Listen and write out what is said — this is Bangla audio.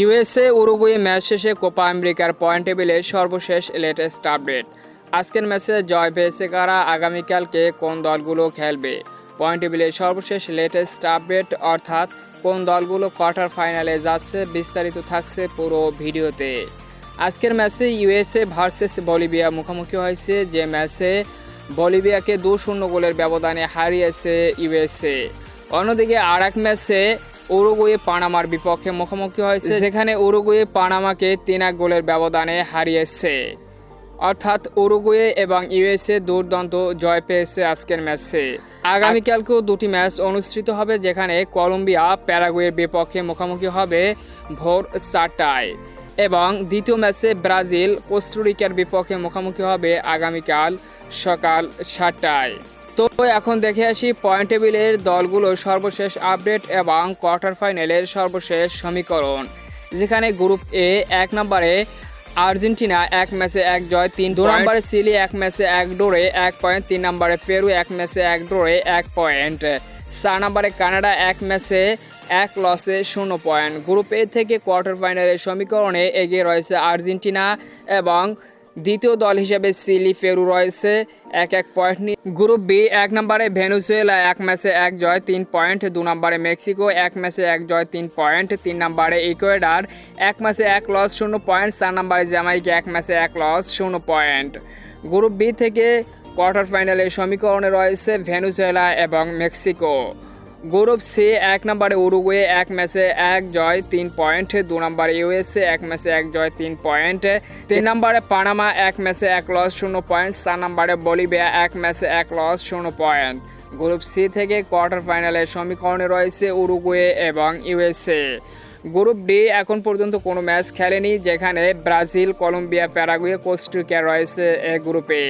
ইউএসএ, উরুগুয়ে ম্যাচ শেষে কোপা আমেরিকার পয়েন্ট টেবিলে সর্বশেষ লেটেস্ট আপডেট। আজকের ম্যাচে জয় পেয়েছে কারা? আগামীকালকে কোন দলগুলো খেলবে? পয়েন্ট টেবিলে সর্বশেষ লেটেস্ট আপডেট, অর্থাৎ কোন দলগুলো কোয়ার্টার ফাইনালে যাচ্ছে বিস্তারিত থাকছে পুরো ভিডিওতে। আজকের ম্যাচে ইউএসএ ভার্সেস বলিভিয়া মুখোমুখি হয়েছে। যে ম্যাচে বলিভিয়াকে দু শূন্য গোলের ব্যবধানে হারিয়েছে ইউএসএ। অন্যদিকে আর এক ম্যাচে উরুগুয়ে পানামার বিপক্ষে মুখোমুখি হয়েছে। যেখানে উরুগুয়ে পানামাকে তিন এক গোলের ব্যবধানে হারিয়েছে। অর্থাৎ উরুগুয়ে এবং ইউএসএ দুর্দান্ত জয় পেয়েছে আজকের ম্যাচে। আগামীকালকেও দুটি ম্যাচ অনুষ্ঠিত হবে যেখানে কলম্বিয়া প্যারাগুয়ের বিপক্ষে মুখোমুখি হবে ভোর চারটায়। এবং দ্বিতীয় ম্যাচে ব্রাজিল কোস্টোরিকার বিপক্ষে মুখোমুখি হবে আগামীকাল সকাল সাতটায়। তো এখন দেখে আসি পয়েন্ট টেবিলের দলগুলোর সর্বশেষ আপডেট এবং কোয়ার্টার ফাইনালের সর্বশেষ সমীকরণ যেখানে গ্রুপ এ এক নম্বরে আর্জেন্টিনা এক ম্যাচে এক জয় তিন দু নম্বরে চিলি এক ম্যাচে এক ডোরে এক পয়েন্ট তিন নম্বরে পেরু এক ম্যাচে এক ডোরে এক পয়েন্ট চার নম্বরে কানাডা এক ম্যাচে এক লসে শূন্য পয়েন্ট গ্রুপ এ থেকে কোয়ার্টার ফাইনালের সমীকরণে এগিয়ে রয়েছে আর্জেন্টিনা এবং দ্বিতীয় দল হিসেবে সিলি পেরু রয়েছে, এক এক পয়েন্ট নিয়ে। গ্রুপ বি, এক নম্বরে ভেনুসুয়েলা, এক ম্যাচে এক জয়, তিন পয়েন্ট দু নম্বরে মেক্সিকো, এক ম্যাচে এক জয়, তিন পয়েন্ট তিন নম্বরে ইকুয়েডার, এক ম্যাচে এক লস শূন্য পয়েন্ট চার নম্বরে জামাইকা এক ম্যাচে এক লস শূন্য পয়েন্ট গ্রুপ বি থেকে কোয়ার্টার ফাইনালের সমীকরণে রয়েছে ভেনুজুয়েলা এবং মেক্সিকো। গ্রুপ সি এক নম্বরে, উরুগুয়ে এক ম্যাচে এক জয়, তিন পয়েন্ট। দু নম্বরে ইউএসএ এক ম্যাচে এক জয়, তিন পয়েন্ট। তিন নম্বরে পানামা এক ম্যাচে এক লস, শূন্য পয়েন্ট। চার নম্বরে বলিভিয়া এক ম্যাচে এক লস, শূন্য পয়েন্ট। গ্রুপ সি থেকে কোয়ার্টার ফাইনালের সমীকরণে রয়েছে উরুগুয়ে এবং ইউএসএ গ্রুপ ডি এখন পর্যন্ত কোনো ম্যাচ খেলেনি, যেখানে ব্রাজিল, কলম্বিয়া, প্যারাগুয়ে কোস্টিকা রয়েছে এ গ্রুপে।